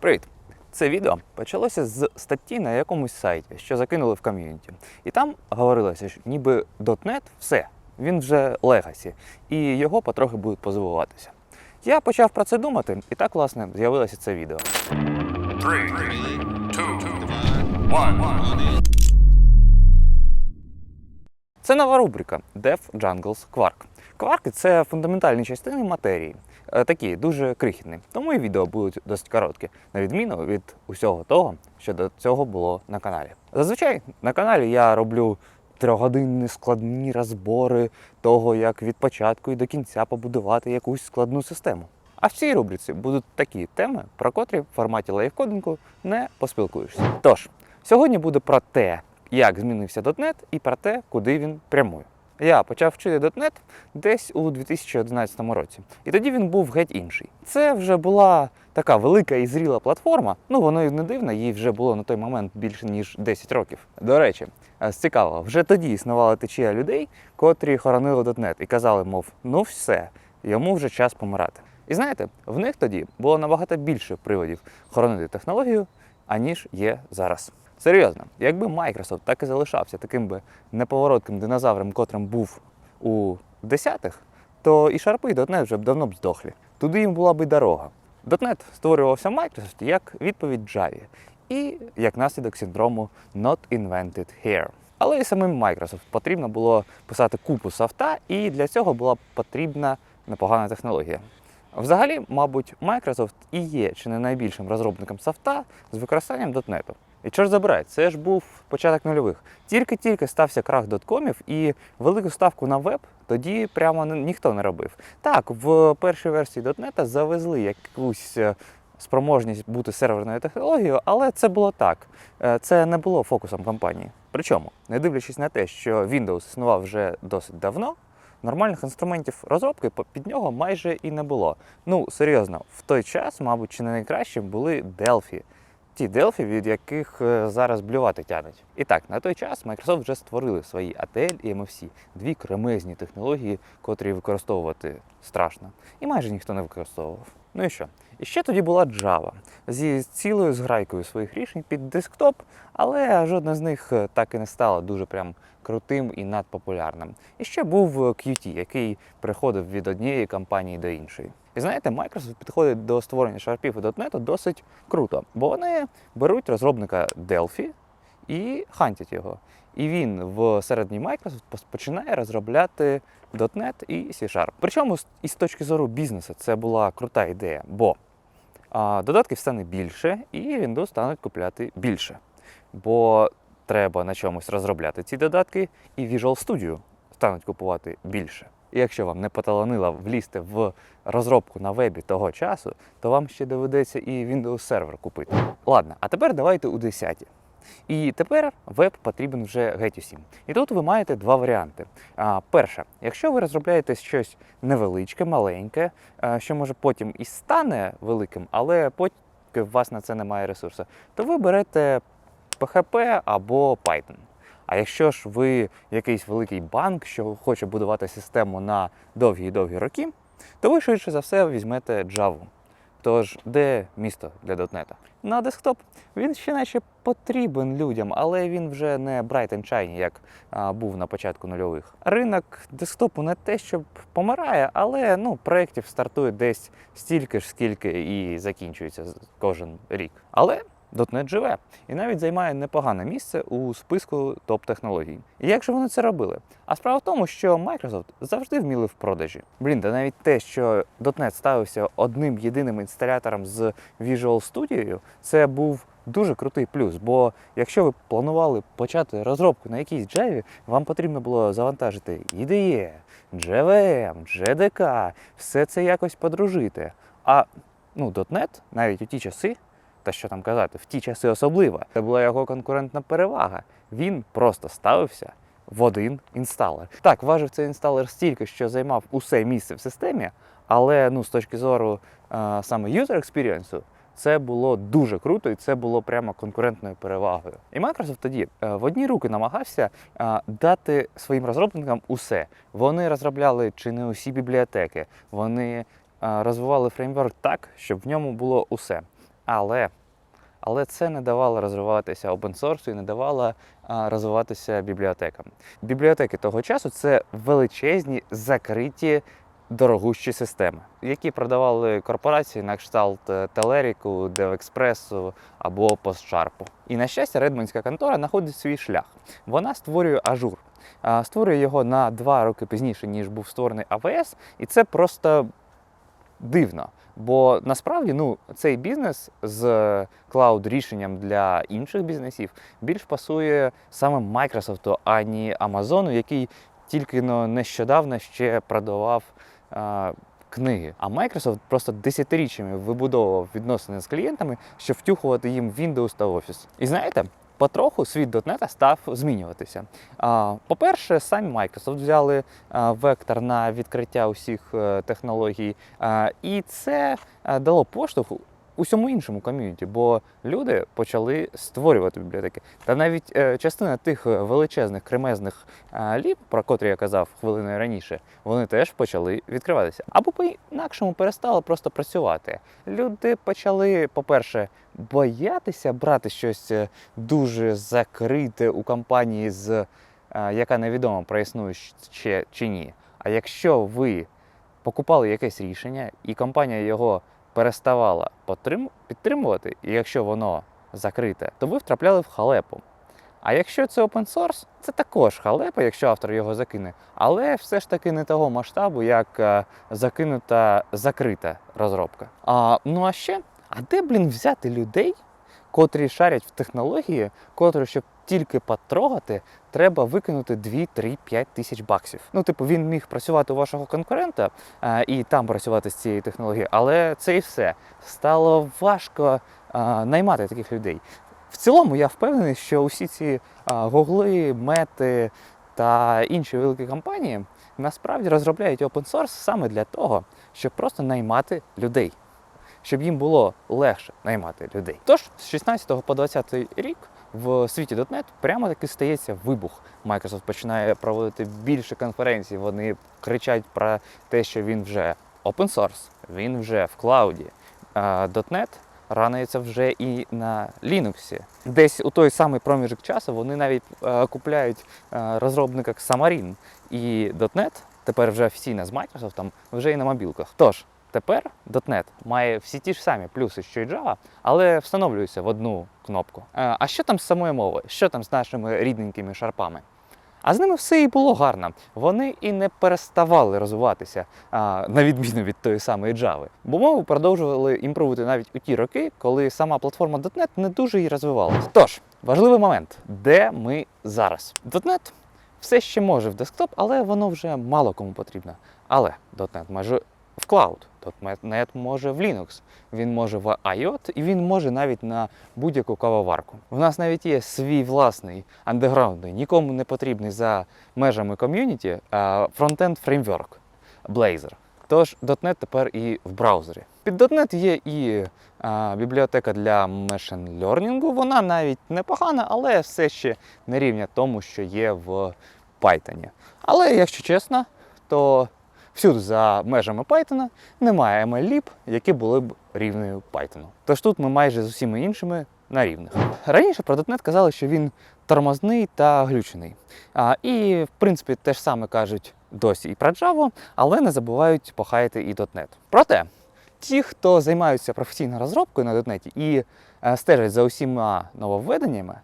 Привіт! Це відео почалося з статті на якомусь сайті, що закинули в ком'юніті. І там говорилося, що ніби .NET все, він вже легасі, і його потрохи будуть позабуватися. Я почав про це думати, і так, власне, з'явилося це відео. Це нова рубрика Dev Jungles Quark. Кварки це фундаментальні частини матерії, такі дуже крихітні. Тому і відео будуть досить короткі, на відміну від усього того, що до цього було на каналі. Зазвичай на каналі я роблю трьохгодинні складні розбори того, як від початку і до кінця побудувати якусь складну систему. А в цій рубриці будуть такі теми, про котрі в форматі лайфкодингу не поспілкуєшся. Тож, сьогодні буде про те, як змінився .NET і про те, куди він прямує. Я почав вчити .NET десь у 2011 році, і тоді він був геть інший. Це вже була така велика і зріла платформа. Ну воно і не дивно, їй вже було на той момент більше ніж 10 років. До речі, е, з цікавого, вже тоді існувала течія людей, котрі хоронили .NET і казали, мов, ну все, йому вже час помирати. І знаєте, в них тоді було набагато більше приводів хоронити технологію, аніж є зараз. Серйозно, якби Microsoft так і залишався таким би неповоротким динозавром, котрим був у 10-х, то і шарпи і .NET вже б давно б здохлі. Туди їм була б і дорога. .NET створювався Microsoft як відповідь Java і як наслідок синдрому Not Invented Here. Але і самим Microsoft потрібно було писати купу софта, і для цього була потрібна непогана технологія. Взагалі, мабуть, Microsoft і є чи не найбільшим розробником софта з використанням .NET. І чого ж забирай, це ж був початок нульових. Тільки-тільки стався крах доткомів, і велику ставку на веб тоді прямо ніхто не робив. Так, в першій версії .NET завезли якусь е, спроможність бути серверною технологією, але це було так. Е, Це не було фокусом компанії. Причому, не дивлячись на те, що Windows існував вже досить давно, нормальних інструментів розробки під нього майже і не було. Ну, серйозно, в той час, мабуть, чи не найкращим були Delphi. Ті Delphi, від яких е, зараз блювати тянуть. І так, на той час Microsoft вже створили свої ATL і MFC, дві кремезні технології, котрі використовувати страшно. І майже ніхто не використовував. Ну і що? І ще тоді була Java зі цілою зграйкою своїх рішень під десктоп, але жодна з них е, так і не стала дуже прям крутим і надпопулярним. І ще був е, Qt, який переходив від однієї компанії до іншої. І знаєте, Microsoft підходить до створення шарпів і .NET досить круто, бо вони беруть розробника Delphi і хантять його. І він в середній Microsoft починає розробляти .NET і C-Sharp. Причому з- і з точки зору бізнесу це була крута ідея, бо а, додатків стане більше, і Windows стануть купляти більше. Бо треба на чомусь розробляти ці додатки, і Visual Studio стануть купувати більше. Якщо вам не поталанило влізти в розробку на вебі того часу, то вам ще доведеться і Windows Server купити. Ладно, а тепер давайте у 10. І тепер веб потрібен вже геть усім. І тут ви маєте два варіанти. А, перше, якщо ви розробляєте щось невеличке, маленьке, а, що може потім і стане великим, але поки у вас на це немає ресурсу, то ви берете PHP або Python. А якщо ж ви якийсь великий банк, що хоче будувати систему на довгі-довгі роки, то ви швидше за все візьмете Java. Тож, де місто для .NET? На десктоп. Він ще наче потрібен людям, але він вже не bright and shiny, як а, був на початку нульових. Ринок десктопу не те, щоб помирає, але ну, проєктів стартує десь стільки ж, скільки і закінчується кожен рік. Але .NET живе і навіть займає непогане місце у списку топ-технологій. І як же вони це робили? А справа в тому, що Microsoft завжди вміли в продажі. Блін, та навіть те, що .NET ставився одним єдиним інсталятором з Visual Studio, це був дуже крутий плюс. Бо якщо ви планували почати розробку на якійсь Java, вам потрібно було завантажити IDE, JVM, JDK, все це якось подружити. А ну, .NET навіть у ті часи та що там казати, в ті часи особливо. Це була його конкурентна перевага. Він просто ставився в один інсталер. Так, важив цей інсталер стільки, що займав усе місце в системі, але ну, з точки зору е, саме user experience, це було дуже круто і це було прямо конкурентною перевагою. І Microsoft тоді е, в одні руки намагався е, дати своїм розробникам усе. Вони розробляли чи не усі бібліотеки, вони розвивали фреймворк так, щоб в ньому було усе. Але, але це не давало розвиватися опенсорсу і не давало а, розвиватися бібліотекам. Бібліотеки того часу це величезні закриті дорогущі системи, які продавали корпорації на кшталт Телеріку, Девекспресу або Постшарпу. І на щастя, Редмонська контора знаходить свій шлях. Вона створює ажур. Створює його на два роки пізніше, ніж був створений АВС, і це просто дивно. Бо насправді ну, цей бізнес з клауд рішенням для інших бізнесів більш пасує саме Microsoft, а не Amazon, який тільки но нещодавно ще продавав а, книги. А Microsoft просто десятиріччями вибудовував відносини з клієнтами, щоб втюхувати їм Windows та Office. І знаєте, потроху світ дотнета став змінюватися. По-перше, самі Microsoft взяли вектор на відкриття усіх е, технологій, і це е, дало поштовх усьому іншому ком'юніті, бо люди почали створювати бібліотеки. Та навіть е, частина тих е, величезних кремезних е, ліп, про котрі я казав хвилиною раніше, вони теж почали відкриватися. Або по-інакшому перестали просто працювати. Люди почали, по-перше, боятися брати щось е, дуже закрите у компанії, з, е, яка невідомо проіснує ще чи ні. А якщо ви покупали якесь рішення, і компанія його переставала підтримувати, і якщо воно закрите, то ви втрапляли в халепу. А якщо це open source, це також халепа, якщо автор його закине, але все ж таки не того масштабу, як е, закинута закрита розробка. А, ну а ще, а де, блін, взяти людей, котрі шарять в технології, котрі, щоб тільки потрогати, треба викинути 2, 3, 5 тисяч баксів. Ну, типу, він міг працювати у вашого конкурента а, і там працювати з цією технологією, але це і все. Стало важко а, наймати таких людей. В цілому я впевнений, що усі ці а, гугли, мети та інші великі компанії насправді розробляють open source саме для того, щоб просто наймати людей щоб їм було легше наймати людей. Тож з 16 по 20 рік в світі .NET прямо таки стається вибух. Microsoft починає проводити більше конференцій. Вони кричать про те, що він вже open source, він вже в клауді. .NET ранується вже і на Linux. Десь у той самий проміжок часу вони навіть е, купляють е, розробника Xamarin. І .NET тепер вже офіційно з Microsoft вже і на мобілках. Тож Тепер .NET має всі ті ж самі плюси, що й Java, але встановлюється в одну кнопку. Е, А що там з самою мовою? Що там з нашими рідненькими шарпами? А з ними все і було гарно. Вони і не переставали розвиватися, а, на відміну від тої самої Java. Бо мову продовжували імпровувати навіть у ті роки, коли сама платформа .NET не дуже і розвивалася. Тож, важливий момент, де ми зараз? .NET все ще може в десктоп, але воно вже мало кому потрібно. Але .NET може в клауд. .NET може в Linux, він може в IOT і він може навіть на будь-яку кавоварку. У нас навіть є свій власний андеграундний, нікому не потрібний за межами ком'юніті фронтенд фреймворк Blazor. Тож .NET тепер і в браузері. Під .NET є і а, бібліотека для machine learning. Вона навіть непогана, але все ще не рівня тому, що є в Python. Але якщо чесно, то всюди за межами Python немає ML-ліп, які були б рівною Python. Тож тут ми майже з усіма іншими на рівних. Раніше про .NET казали, що він тормозний та глючений. А, і, в принципі, те ж саме кажуть досі і про Java, але не забувають похаяти і .NET. Проте, ті, хто займаються професійною розробкою на .NET і е, стежать за усіма нововведеннями,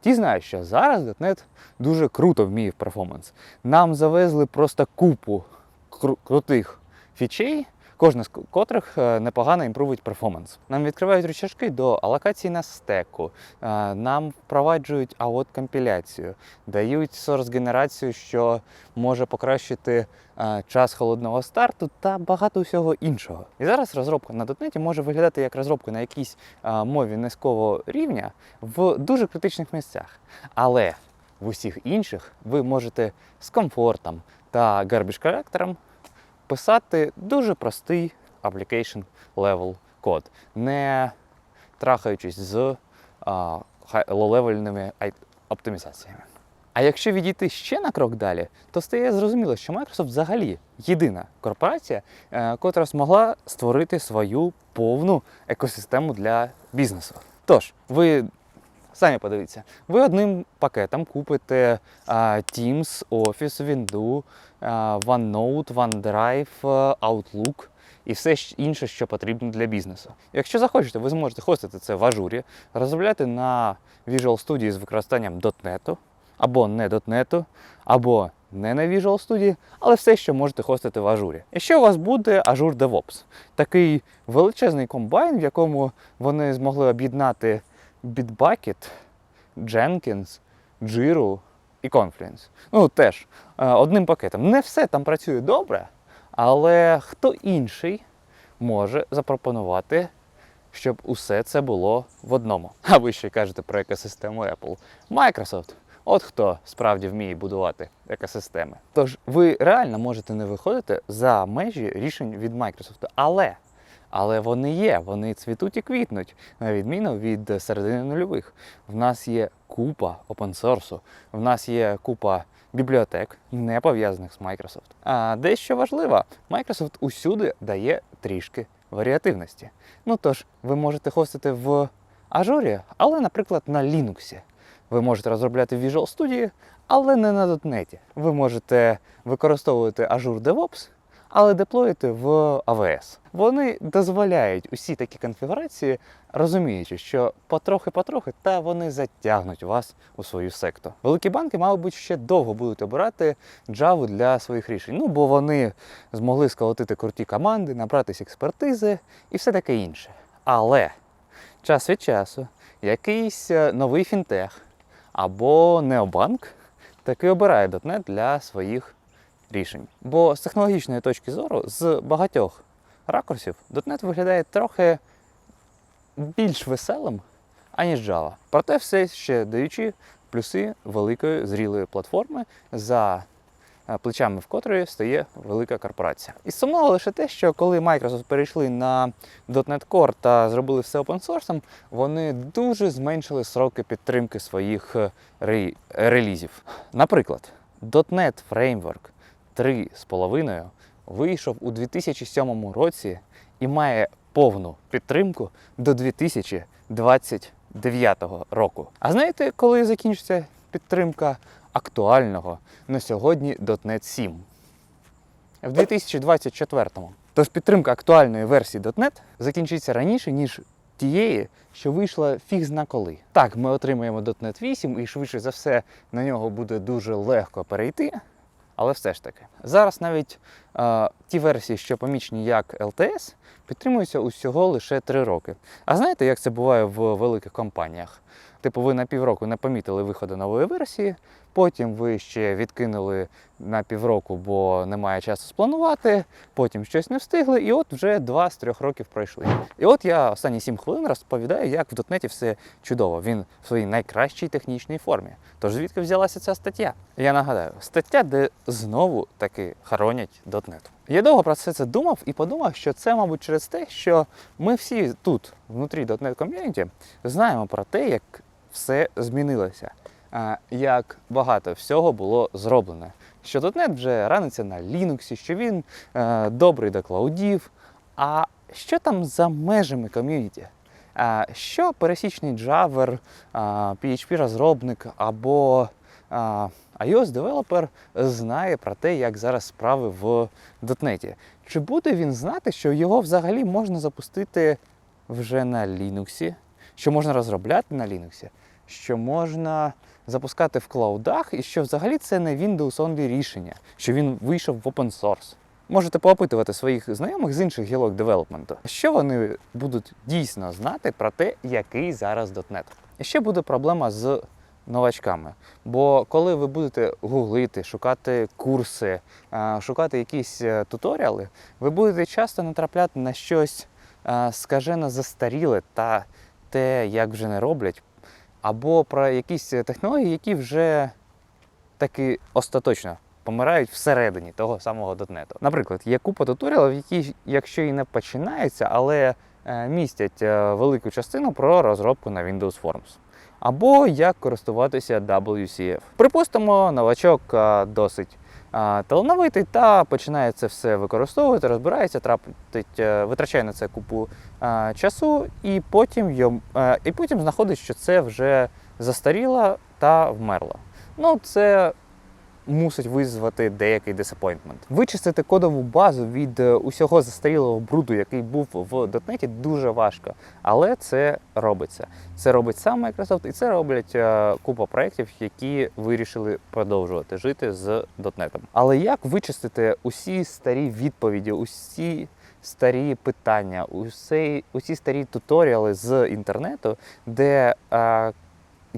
ті знають, що зараз .NET дуже круто вміє в перформанс. Нам завезли просто купу кру- крутих фічей, кожна з котрих е, непогано імпровують перформанс. Нам відкривають рычажки до алокації на стеку, е, нам впроваджують аот компіляцію, дають source генерацію, що може покращити е, час холодного старту та багато всього іншого. І зараз розробка на .NET може виглядати як розробка на якійсь мові низького рівня в дуже критичних місцях. Але в усіх інших ви можете з комфортом та garbage коллектором писати дуже простий application level код, не трахаючись з low-левельними оптимізаціями. А якщо відійти ще на крок далі, то стає зрозуміло, що Microsoft взагалі єдина корпорація, е, котра змогла створити свою повну екосистему для бізнесу. Тож, ви самі подивіться, ви одним пакетом купите а, Teams, Office, Windows, а, OneNote, OneDrive, Outlook і все інше, що потрібно для бізнесу. Якщо захочете, ви зможете хостити це в ажурі, розробляти на Visual Studio з використанням .NET, або не .NET, або не на Visual Studio, але все, що можете хостити в ажурі. І ще у вас буде Azure DevOps, такий величезний комбайн, в якому вони змогли об'єднати Bitbucket, Jenkins, Jira і Confluence. Ну, теж е, одним пакетом. Не все там працює добре, але хто інший може запропонувати, щоб усе це було в одному. А ви ще кажете про екосистему Apple. Microsoft. От хто справді вміє будувати екосистеми. Тож ви реально можете не виходити за межі рішень від Microsoft. Але, але вони є, вони цвітуть і квітнуть, на відміну від середини нульових. В нас є купа опенсорсу, в нас є купа бібліотек, не пов'язаних з Microsoft. А дещо важливо, Microsoft усюди дає трішки варіативності. Ну тож, ви можете хостити в Ажурі, але, наприклад, на Linux. Ви можете розробляти Visual Studio, але не на .NET. Ви можете використовувати Azure DevOps, але деплоїти в AWS. Вони дозволяють усі такі конфігурації, розуміючи, що потрохи-потрохи, та вони затягнуть вас у свою секту. Великі банки, мабуть, ще довго будуть обирати Java для своїх рішень. Ну, бо вони змогли сколотити круті команди, набратись експертизи і все таке інше. Але час від часу якийсь е, новий фінтех або необанк таки обирає .NET для своїх рішень. Бо з технологічної точки зору, з багатьох ракурсів, .NET виглядає трохи більш веселим, аніж Java. Проте все ще даючи плюси великої зрілої платформи, за е, плечами в котрої стає велика корпорація. І сумно лише те, що коли Microsoft перейшли на .NET Core та зробили все open source, вони дуже зменшили сроки підтримки своїх е, релізів. Наприклад, .NET Framework 3.5 вийшов у 2007 році і має повну підтримку до 2029 року. А знаєте, коли закінчиться підтримка актуального на сьогодні .NET 7? В 2024-му. Тож підтримка актуальної версії .NET закінчиться раніше, ніж тієї, що вийшла фіг зна коли. Так, ми отримаємо .NET 8 і швидше за все на нього буде дуже легко перейти. Але все ж таки, зараз навіть е, ті версії, що помічені як LTS, підтримуються усього лише 3 роки. А знаєте, як це буває в великих компаніях? Типу, ви на півроку не помітили виходу нової версії, потім ви ще відкинули на півроку, бо немає часу спланувати, потім щось не встигли, і от вже 2 з 3 років пройшли. І от я останні 7 хвилин розповідаю, як в дотнеті все чудово. Він в своїй найкращій технічній формі. Тож звідки взялася ця стаття? Я нагадаю, стаття, де знову таки хоронять дотнет. Я довго про все це думав і подумав, що це, мабуть, через те, що ми всі тут, внутрі .NET ком'юніті, знаємо про те, як все змінилося, як багато всього було зроблено. Що .NET вже раниться на Linux, що він е, добрий до клаудів. А що там за межами ком'юніті? Що пересічний Java, PHP-розробник або iOS-девелопер знає про те, як зараз справи в .NET? Чи буде він знати, що його взагалі можна запустити вже на Linux, що можна розробляти на Linux, що можна запускати в клаудах, і що взагалі це не Windows Only рішення, що він вийшов в open source? Можете поопитувати своїх знайомих з інших гілок девелопменту, що вони будуть дійсно знати про те, який зараз .NET. І ще буде проблема з новачками. Бо коли ви будете гуглити, шукати курси, шукати якісь е, туторіали, ви будете часто натрапляти на щось скажено застаріле та те, як вже не роблять, або про якісь технології, які вже таки остаточно помирають всередині того самого дотнету. Наприклад, є купа туторіалів, які, якщо і не починаються, але е, містять е, велику частину про розробку на Windows Forms. Або як користуватися WCF. Припустимо, новачок е, досить талановитий та починає це все використовувати, розбирається, трапить, е, витрачає на це купу часу, і потім, йом, е, і потім знаходить, що це вже застаріло та вмерло. Ну, це мусить визвати деякий disappointment. Вичистити кодову базу від е, усього застарілого бруду, який був в дотнеті, дуже важко. Але це робиться. Це робить сам Microsoft, і це роблять е, купа проєктів, які вирішили продовжувати жити з дотнетом. Але як вичистити усі старі відповіді, усі старі питання, усі, усі старі туторіали з інтернету, де е,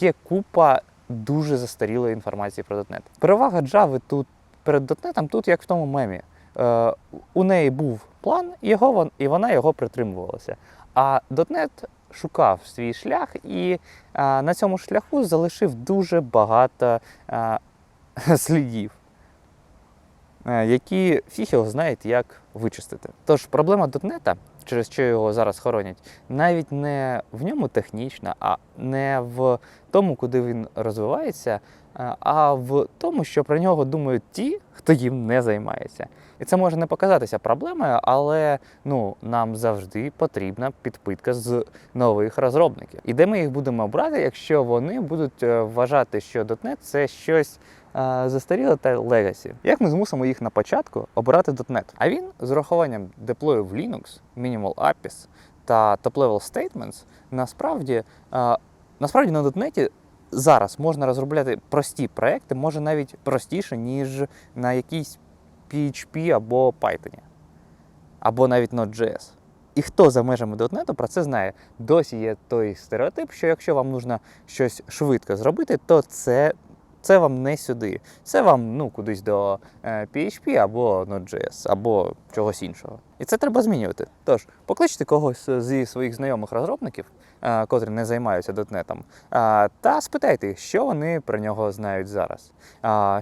є купа дуже застарілої інформації про .NET. Перевага Java тут перед .NET тут як в тому мемі. Е, у неї був план, його, і вона його притримувалася. А .NET шукав свій шлях і е, на цьому шляху залишив дуже багато е, слідів, е, які фіг його знають, як вичистити. Тож проблема .NET, через що його зараз хоронять, навіть не в ньому технічна, а не в тому, куди він розвивається, е, а в тому, що про нього думають ті, хто їм не займається. І це може не показатися проблемою, але ну, нам завжди потрібна підпитка з нових розробників. І де ми їх будемо брати, якщо вони будуть е, вважати, що .NET – це щось застаріле та легасі. Як ми змусимо їх на початку обирати .NET? А він з урахуванням деплою в Linux, Minimal APIs та top-level statements насправді, е, насправді на .NET зараз можна розробляти прості проекти, може навіть простіше, ніж на якійсь PHP або Python, або навіть Node.js. І хто за межами .NET про це знає? Досі є той стереотип, що якщо вам потрібно щось швидко зробити, то це, це вам не сюди. Це вам ну, кудись до е, PHP або Node.js, або чогось іншого. І це треба змінювати. Тож, покличте когось зі своїх знайомих розробників, е, котрі не займаються .NET, е, та спитайте що вони про нього знають зараз.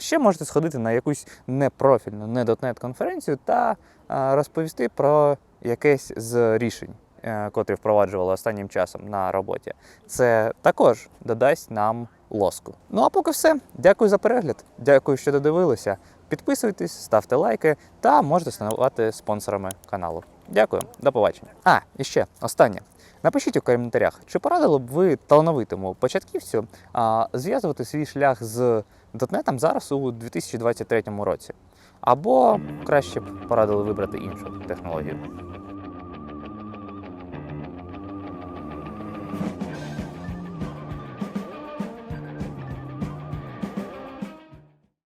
Ще можете сходити на якусь непрофільну, не .NET конференцію та розповісти про якесь з рішень, е, котрі впроваджували останнім часом на роботі. Це також додасть нам лоску. Ну а поки все. Дякую за перегляд. Дякую, що додивилися. Підписуйтесь, ставте лайки та можете ставати спонсорами каналу. Дякую, до побачення. А, і ще останнє. Напишіть у коментарях, чи порадили б ви талановитому початківцю а, зв'язувати свій шлях з дотнетом зараз у 2023 році. Або краще б порадили вибрати іншу технологію.